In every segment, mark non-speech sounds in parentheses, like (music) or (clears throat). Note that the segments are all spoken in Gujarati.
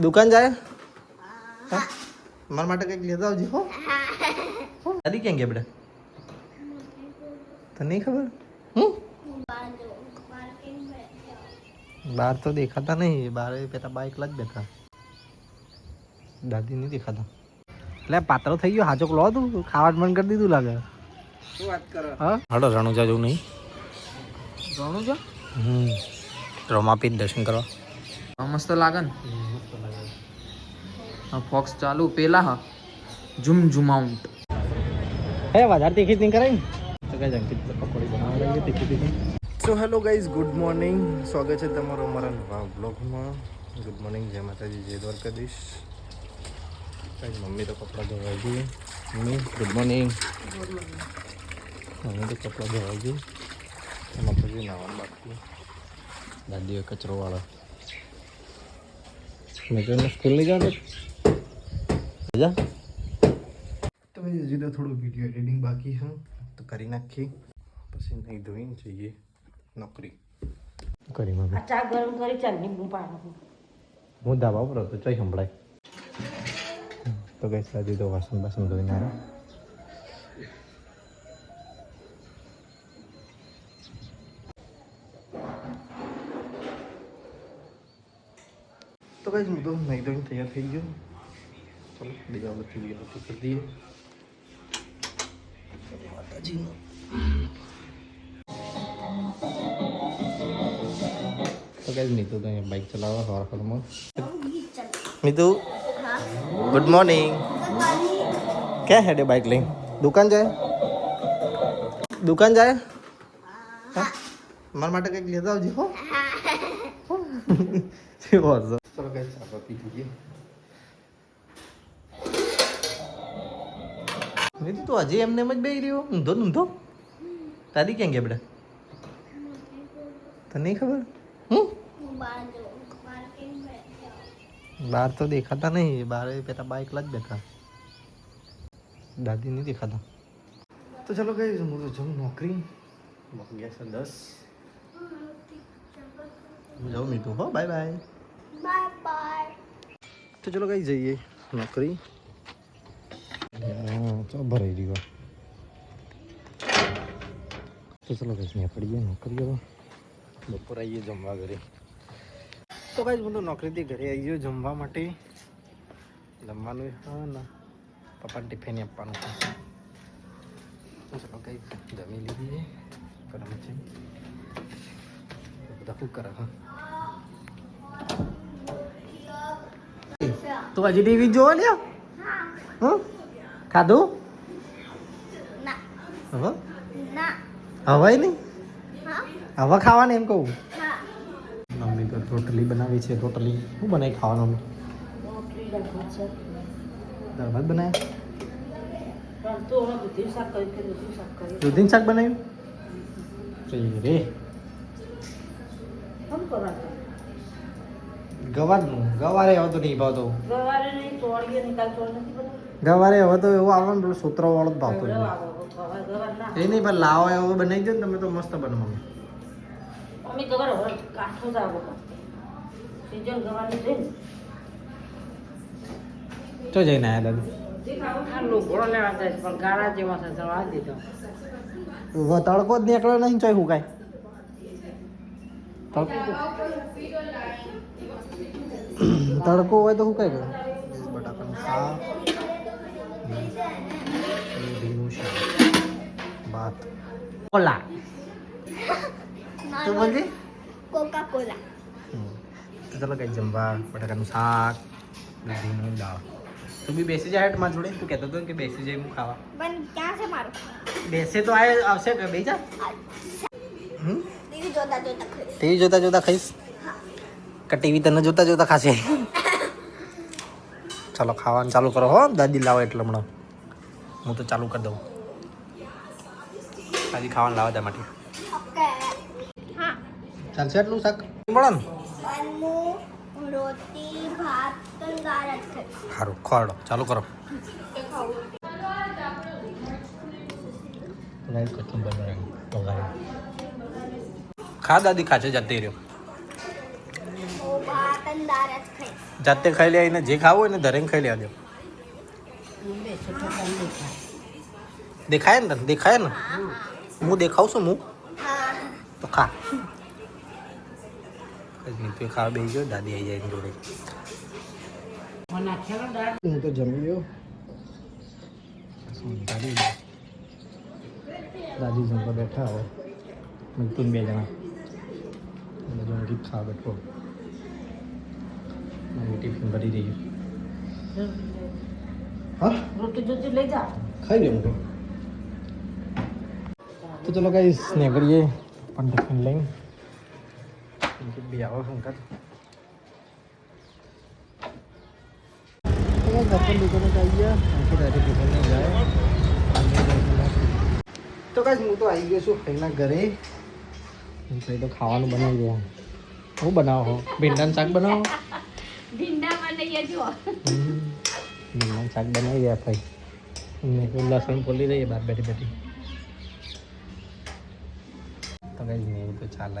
દુકાન જાય? હા. મારા માટે કંઈક લેતા આવજો હો. દાદી ક્યાં ગયા બેટા? તને નહીં ખબર? હમ બહાર તો દેખાતા નહીં. બહાર પેલા બાઇક જ બેઠા. દાદી નહીં દેખાતા. એટલે પાતળો થઈ ગયો હાચોક લો તું. ખાવા મન કરી દીધું લાગે. શું વાત કરો? હા? હાડો રણુજા જવું નહીં? રણુજા? હમ. રમાપીત દર્શન કરવા. હા, મસ્ત લાગે ને હા ફોક્સ ચાલુ. પેલા હા. ઝુમ ઝુમાઉન્ટ હે વધારે તીખી નહીં કરાય ને? તો કઈ અંકિત પકોડી બનાવવા લાગી તીખી તીખી? So hello guys good morning સ્વાગત છે તમારો અમારા નવા બ્લોગમાં ગુડ મોર્નિંગ જય માતાજી જય દ્વારકાધીશ. કઈ મમ્મી તો કપડાં ધોવાઈ ગઈ. મમ્મી ગુડ મોર્નિંગ મમ્મી તો કપડાં ધોવાઈ ગઈ. એમાં પછી નાવાનું બાકી. દાદીઓ કચરો વાળો મેં તો સ્કૂલ નહીં જવાનું જા તો ભાઈ હજી તો થોડું વીડિયો એડિટિંગ બાકી છે. તો કરી નાખી પછી નહીં ધોઈને જઈએ નોકરી કરી મમ્મી આ ચા ગરમ કરી ચાલ લીંબુ પાણી હું ધાબા પર હતો ચોઈ સંભળાય તો ગઈ સાદી તો વાસણ બાસણ ધોઈને આવ્યા તો કઈ હું તો નહીં ધોઈને તૈયાર થઈ ગયો ચલો બીજા બધી વીડિયો કરી દઈએ માતાજીનો તો કઈ નીતુ તો અહીંયા બાઇક ચલાવવા સવાર સવારમાં નીતુ ગુડ મોર્નિંગ ક્યાં હેડે બાઇક લઈને દુકાન જાય દુકાન જાય હા મારા માટે કંઈક લેતા આવજો હો કેવો હસો ચલો કઈ ચા પી લઈએ નીતુ તું હજી એમને એમ જ બેહી રહ્યો ઊંધો ઊંધો દાદી ક્યાં ગયા બેટા તને ખબર બહાર તો દેખાતા નહીં બહાર પેલા બાઇકલા જ બેઠા દાદી નહીં દેખાતા તો ચલો કઈ હું તો જાઉં નોકરી ગયા છે દસ હું જાઉં મીઠું હો બાય બાય તો ચલો કઈ જઈએ નોકરી. ચો ભરાઈ રહ્યો. તો ચલો કઈ ત્યાં પડીએ નોકરી હવે. બપોર આવીએ જમવા ઘરે. તો કાંઈ હું તો નોકરીથી ઘરે આવી ગયો જમવા માટે. જમવાનું હા ના, પપ્પાને ટિફિન આપવાનું તો ચલો કઈ જમી લીધી ગરમ છે. બધા શું કરે હા તો હજી ટીવી જોવા લ્યો. હં? ખાધું? હવે હવાય નહીં? હવે ખાવાની એમ કહું? મમ્મી તો રોટલી બનાવી છે રોટલી. શું બનાવી ખાવાનું દાળ ભાત બનાવ્યા દૂધીનું શાક બનાવ્યું? રે. ગવારનું ગવારે હવે તો નહીં ભાવતો. ગવારે નહીં તોડીએ નિકાલ નથી બધું. ગવારે હવે તો એવું ને પેલું સૂત્રો વાળો જ ભાવતો એ નહીં પણ લાવો એવો બનાવી દો ને તમે તો મસ્ત બનો મમ્મી મમ્મી ગવાર હવે કાઠો જ આવો. સીઝન ગવારની છે તો જઈને આવ્યા દાદુ? આ લોકોડો લેવા જાય છે, પણ ગાળા જેવા છે જવા દીધો. વ તડકો જ નીકળ્યો નહીં ચોય હું કાંઈ? (clears throat) તડકો હોય તો હું કઈ કરું? બટાકાનું શાક દૂધીનું શાક ભાત. કોલા. તું બોલજી? કોકા કોલા તો ચાલો કઈ જમવા બટાકાનું શાક દૂધીનું દાળ. તું બી બેસી જાય મારા જોડે. તું કહેતો હતો કે બેસી જાય હું ખાવા. પણ ક્યાં છે મારું? બેસે તો આ આવશે કે બે જા. હમ? ટીવી જોતા જોતા ખાઈશ. ટીવી જોતા જોતા ખાઈશ? ટીવી તને જોતા જોતા ખાશે. ચાલો ખાવાનું ચાલુ કરો હો, દાદી લાવો એટલે હમણાં હું તો ચાલુ કરી દઉં. દાદી ખાવાનું લાવો ત્યાં માટે. ચાલશે એટલું શાક? મળે ને સારું ખોરડો ચાલુ કરો. ખા દાદી ખાશે જતી રહ્યો હું ભાત ભાતંદાર જ ખાઈશ જાતે ખાઈ લે એને જે ખાવું હોય ને ધરેને ખાઈ લેવા દો. દેખાય ને તને? દેખાય ને? હું. દેખાવ છું હું? તો ખા. કઈ નહીં તું ખાવા બેસી ગયો દાદી આવી જાય એની જોડે. હું તો જમી ગયો. દાદી? દાદી જમવા બેઠા હવે મિલતું બે જણા. બધું ખાવા બેઠો ટિફિન ભરી રહી હા? રોટી જોતી લઈ જા. ખાઈ લઉં તો. તો ચલો કઈ સ્ને કરીએ પણ ટિફિન લઈને. બી આવો શંકર તો કઈ હું તો આવી ગયો છું ભાઈના ઘરે. ભાઈ તો ખાવાનું બનાવી દે હું બનાવો હો ભીંડાનું શાક બનાવો. શાક બનાવી દે ભાઈ. મેં પેલું લસણ ફોલી રહીએ બહાર બેઠી બેઠી. તો કઈ નહીં તો ચાલ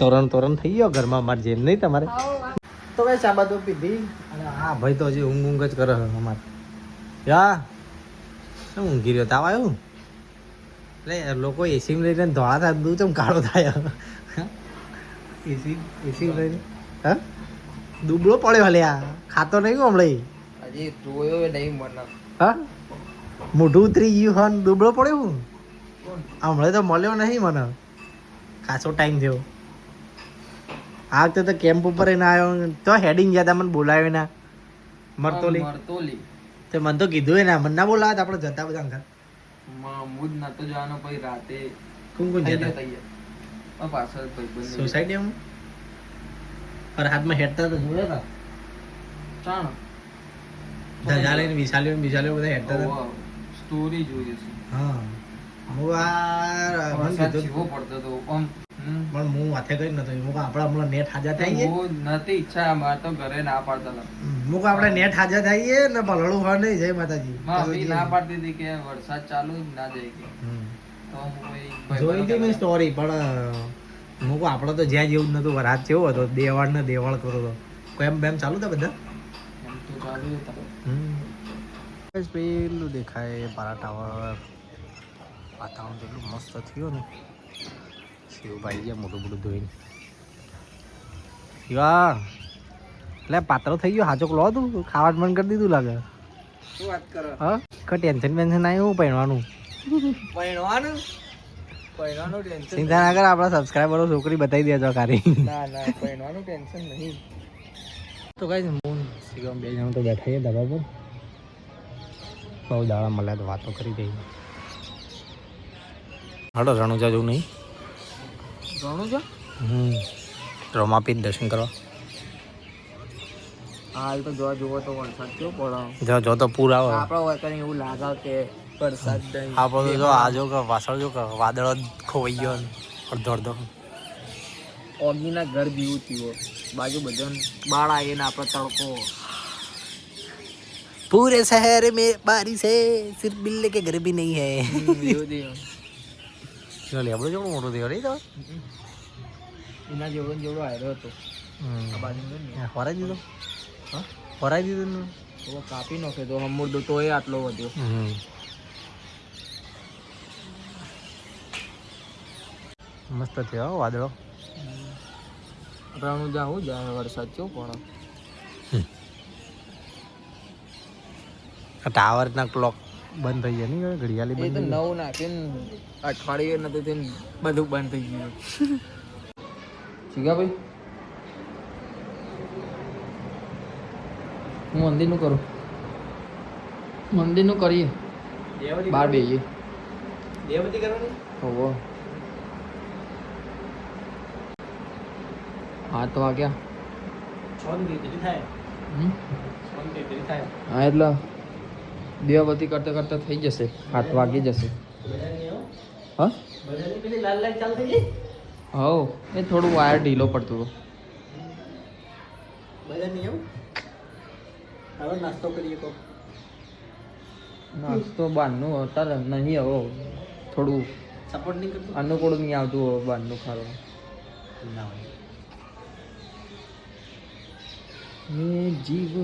તોરણ તોરણ થઈ ગયો ઘરમાં અમારે જેમ નહીં તમારે? તો કઈ ચા બાદો પીધી? અને હા ભાઈ તો હજી ઊંઘ ઊંઘ જ કરે અમારે. યા શું ઊંઘી રહ્યો? તાવ આવ્યું? એટલે લોકો એસી લઈને ધોળા થાય દૂધ ચમ કાળો થાય? (laughs) એસી એસી લઈને? હા? દુબળો પડ્યો હલ્યા ખાતો નહીં હમણાં હજી જોયો નહીં મને હા? મોઢું ઉતરી ગયું હન દુબળો પડ્યો હમણાં તો મળ્યો નહીં મને. ખાસો ટાઈમ થયો. આ વખતે તો કેમ્પ ઉપર ના આવ્યો તો હેડિંગ ગયા મને બોલાવ્યો ના મરતોલી. મરતોલી. તે મને તો કીધું ના મને ના બોલાવે આપણે જતા બધા અંકલ ના તો જવાનો પછી રાતે કોણ કોણ જતા? સોસાયટી પાછળ સોસાયટીમાં પર હાથમાં હેડતા તો જોડે હતા ચાણ. ધજા લઈને વિશાલીઓ બધા હેડતા હતા સ્ટોરી જોઈએ છે. હા. હું આ મને વરસાદ જીવો પડતો તો આમ પણ હું હાથે કરી નતો હું આપણે હમણાં નેટ હાજર થઈએ. હું નથી ઈચ્છા મારે તો ઘરે ના પાડતા હતા. હું આપણે નેટ હાજર થઈએ ને ભલડું હોય નહીં. જય માતાજી. ના પાડતી હતી કે વરસાદ ચાલુ જ ના જાય કે. તો હું જોઈ હતી મેં સ્ટોરી પણ હું કહું આપણે તો જ્યાં જેવું જ નતું રાત જેવો હતો. દેવાળ ને દેવાળ કરો તો. કેમ બેમ ચાલુ હતા બધા? એમ તો ચાલુ જ હતા પેલું દેખાય પારા ટાવર વાતાવરણ કેટલું મસ્ત થયું ને. શિવભાઈ ગયા મોટું મોટું ધોઈને. શિવા એટલે પાતળો થઈ ગયો હાચોક લો તું. ખાવાનું મન કરી દીધું લાગે. શું વાત કરો? હા? કઈ ટેન્શન બેન્શન આવ્યું પહેણવાનું પહેરવાનું પહેરવાનું ટેન્શન ચિંતા ના કર આપણા સબસ્ક્રાઈબરો છોકરી બતાવી દેજો ખાલી. ના ના પહેરવાનું ટેન્શન નહીં. તો ગાઈઝ મૂન સિગમ બે જણ તો બેઠા છે ધાબા પર. બહુ દાડા મળ્યા તો વાતો કરી દઈ હાડો રણુજા જવું નહીં? રણુજા? હમ રમાપીત દર્શન કરવા. હાલ તો જોવા જોવો તો વરસાદ કેવો પડે. જો જો તો પૂર આવે. આપણા વતન એવું લાગે કે વરસાદ આ બધું જો કે વાસળ જો કે વાદળો ખોવાઈ ગયો અડધો અડધો. ઓગીના ઘર બીવું થયું. બાજુ બધો બાળ આવીને આપણે તડકો. પૂરે શહેર મે બારિશ હે સિર્ફ બિલ્લે કે ઘર ભી નહીં હે. ચાલે આપણે જોડું મોટું થયો નહીં તો? એના જેવો જેવડો આવ્યો હતો. આ બાજુ ફરાઈ દીધો? હા? ફરાઈ દીધો કાપી નાખે તો અમૂર્દો તો એ આટલો વધ્યો. મસ્ત થયો હો વાદળો. રણું જાવું જાય વરસાદ થયો પણ. ટાવર ના ક્લોક બંધ થઈ ગયા નહીં ઘડિયાળી બંધ નવ નવું નાખીને અઠવાડિયે નતું થઈને બધું બંધ થઈ ગયું. શીખા ભાઈ હું મંદિરનું કરું? મંદિરનું કરીએ. બહાર બાર બેહીએ. દેવતી કરવાની? હોવો. હાથ વાગ્યા. આ થાય. હા એટલે દેવબતી કરતા કરતા થઈ જશે. હાથ વાગી જશે. હા. હવ એ થોડું વાયર ઢીલો પડતો હતો. નાસ્તો કરીએ નાસ્તો બહારનું અત્યારે નહીં આવો થોડું સપોર્ટ નહીં કરતું? અનુકૂળ નહીં આવતું બહારનું ખાવાનું. ના હોય. એ જીવ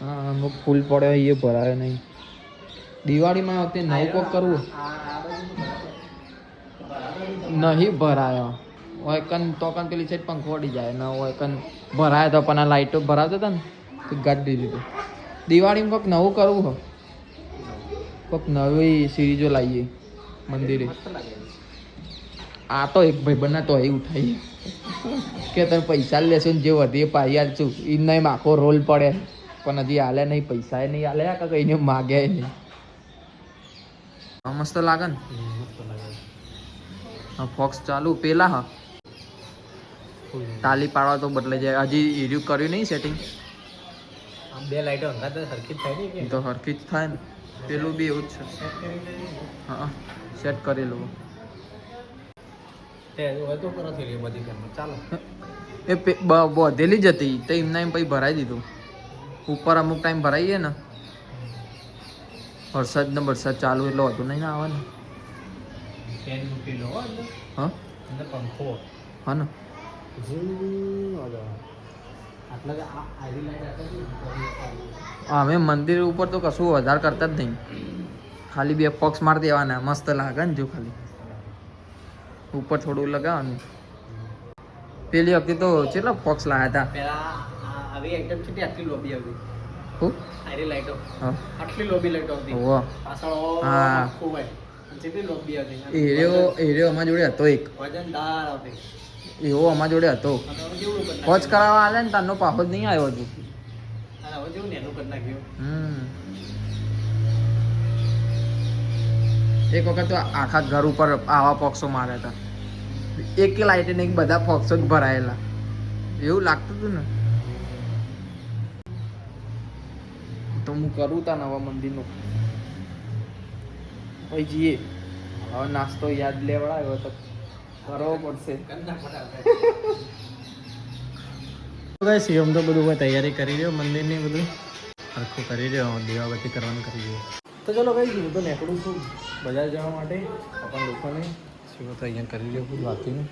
હા અમુક ફૂલ પડ્યો, એ ભરાયો નહીં. દિવાળીમાં વખતે નવું કોક કરવું. નહીં ભરાયો. હોય કન, તો કન પેલી સાઈડ પંખો ઉડી જાય. ન હોય કન ભરાય તો પણ આ લાઈટો ભરાવતો હતા ને, તો ગાડી દીધું દિવાળીમાં કોઈક નવું કરવું હો. કોઈક નવી સિરીજો લાવીએ મંદિરે. આ તો એક ભાઈ બને તો એવું ઉઠાઈએ કે તમે પૈસા લેશો ને જે વધે એ પાઈ આલશું એમને એમ આખો રોલ પડે. પણ હજી હાલે નહીં પૈસા એ નહીં હાલે. કે કઈને માગે નહીં. મસ્ત લાગે ને? ફોક્સ ચાલુ. પેલા હા. તાલી પાડવા તો બદલાઈ જાય. હજી રિવ્યુ કર્યું નહીં સેટિંગ આમ બે લાઈટો સરખી જ થાય ને તો સરખી જ થાય ને. પેલું બી એવું જ છે. હા સેટ કરેલું તે હોય તો કરો થઈ રહ્યો બધી ઘરમાં ચાલો એ બધેલી જ હતી. તો એમના એમ પછી ભરાઈ દીધું. ઉપર અમુક ટાઈમ ભરાઈએ ને. વરસાદ ને વરસાદ ચાલુ એટલે વધુ નહીં આવે ને ફેન મૂકેલો હો પંખો ને અમે મંદિર ઉપર તો કશું વધારે કરતા જ નહીં. ખાલી બે પક્ષ મારી દેવાના. મસ્ત લાગે ને જો ખાલી. ઉપર થોડું લગાવવાનું. પેલી વખતે તો કેટલા ફોક્સ લાવ્યા હતા પેલા આવી એકદમ છે આટલી લોબી આવી. હું? આરી લાઈટો આટલી લોબી લાઈટો હતી. હોવ. પાછળ હા. અને જેટલી લોબી હતી. એરિયો એરિયો અમારા જોડે હતો એક. વજનદાર એવો અમારા જોડે હતો. કોચ. કરાવવા આલે ને તારનો પાહો જ નહીં આવ્યો હજુ હમ. એક વખત તો આખા ઘર ઉપર આવા પોક્સો માર્યા હતા. એક લાઈટે ને એક બધા પોક્સો જ ભરાયેલા. એવું લાગતું હતું ને? તો હું કરું તા નવા મંદિરનું. પછી જઈએ. હવે નાસ્તો યાદ લેવડાવ્યો તો કરવો પડશે. ગાઈસ એમ તો બધું કોઈ તૈયારી કરી રહ્યો મંદિરની બધું. સરખું કરી રહ્યો દીવાબત્તી કરવાનું કરી રહ્યો. તો ચલો કઈ ગયું તો નીકળું છું. બજાર જવા માટે આપણા લોકોને સેવા તો અહીંયા કરી રહ્યો છું વાંચીને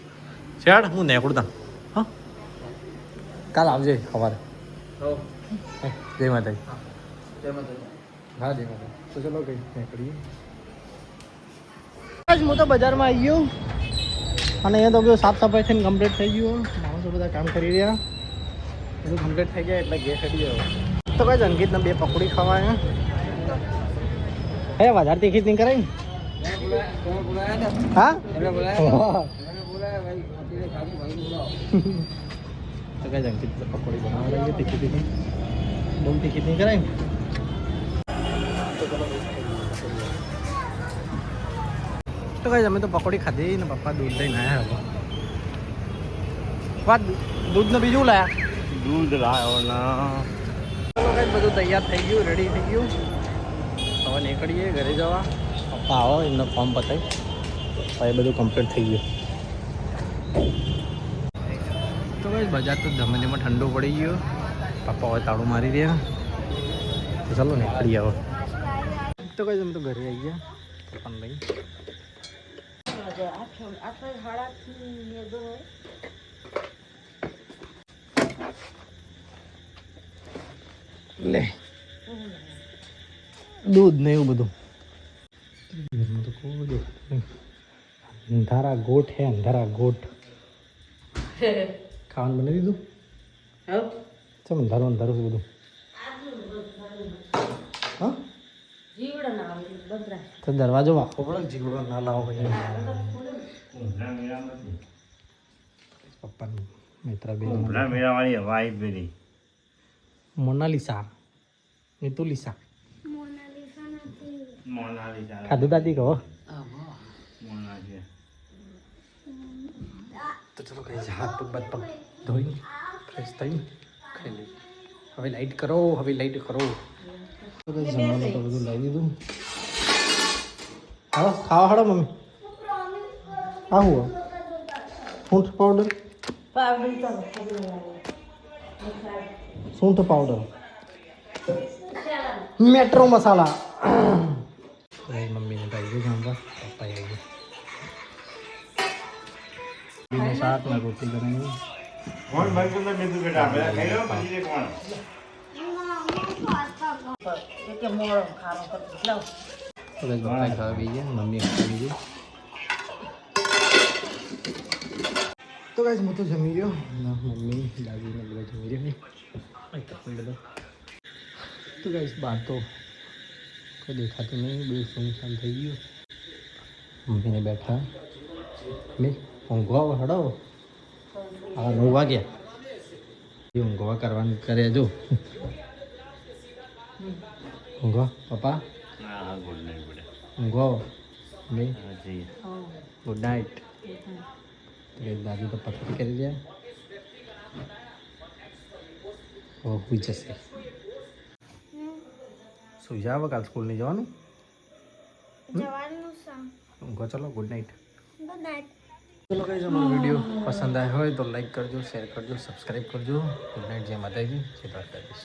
શેડ હું નીકળું હા? કાલ આવજે સવારે. હે, જય માતાજી. હા. જય માતા તો ચલો કઈ નીકળીએ. હું તો બજારમાં આવી ગયો. અને અહીંયા તો બધું સાફ સફાઈ થઈને કમ્પ્લીટ થઈ ગયું માણસો બધા કામ કરી રહ્યા. બધું કમ્પ્લીટ થઈ ગયા એટલે ગેસ હટી ગયો તો કઈ અંકિતને બે પકોડી ખાવા હે વધારે તીખી જ નહીં કરાય ને? હા? તો કઈ અંકિત પકોડી બનાવવા લાગી તીખી તીખી. બહુ તીખી નહીં કરાય તો કઈ અમે તો પકોડી ખાધી ને પપ્પા દૂધ લઈને આવ્યા પપ્પા દૂધનું બીજું લાયા? દૂધ લાવ્યો ના. બધું તૈયાર થઈ ગયું રેડી થઈ ગયું? હવે નીકળીએ ઘરે જવા. પપ્પા આવો એમનો ફોર્મ પતાવી હવે બધું કમ્પ્લીટ થઈ ગયું. તો ભાઈ બજાર તો ધમે ધમે ઠંડો પડી ગયો. પપ્પા હવે તાળું મારી રહ્યા. તો ચાલો નીકળીએ હવે. તો કઈ અમે તો ઘરે આવી ગયા પણ લઈ લે. દૂધ ને એવું બધું. અંધારા ગોઠ હે અંધારા ગોઠ. (laughs) ખાવાનું બનાવી દીધું? ચમ અંધારું અંધારું બધું. હા? જીવડો ના આવે બદરા તો દરવાજો વાંકો પડે જીવડો ના લાવો ભાઈ પપ્પા મિત્ર બેન. મોનાલિસા મિતુલિસા. મોનાલિસા ખાધું દાદી કહો. તો ચલો કઈ હાથ પગ બાદ પગ ધોઈ ફ્રેશ થઈ ખાઈ લઈ હવે લાઈટ કરો હવે લાઈટ કરો. જમવાનું તો બધું લાવી દીધું. હા ખાવા હાડો મમ્મી. હા હું સૂંઠ પાવડર સૂંઠ પાવડર મેટ્રો મસાલા. ભાઈ મમ્મીને ભાઈ ગયું જમવા પપ્પા આવી ગયું શાક ને રોટી બનાવી ફોન બંધ કરતો બીજું બેટા પેલા ખાઈ લો પછી તે કોણ પપ્પા ખાવા બી ગયા મમ્મી ખાવા બી તો ગાઈસ હું તો જમી રહ્યો મમ્મી દાદી ને બધા જમી રહ્યા તો ગાઈસ બહાર તો કોઈ દેખાતું નહીં બહુ સુનસાન થઈ ગયું મમ્મીને બેઠા મેં ઊંઘવા હડો હા નવ વાગ્યા એ ઊંઘવા કરવાનું કરે જો ઊંઘવા પપ્પા હા ગુડ નાઇટ બેટા ઊંઘવા મેં હા જઈએ ગુડ નાઇટ દાદી તો પથ્થર કરી દે ઓ હુઈ જશે સુઈ જા હવે કાલ સ્કૂલ નહીં જવાનું? ઊંઘો ચલો ગુડ નાઇટ ગુડ નાઇટ ચલો કઈ અમારો વીડિયો પસંદ આવ્યો હોય તો લાઈક કરજો શેર કરજો સબસ્ક્રાઈબ કરજો. ગુડ નાઇટ જય માતાજી જય દ્વારકાધીશ.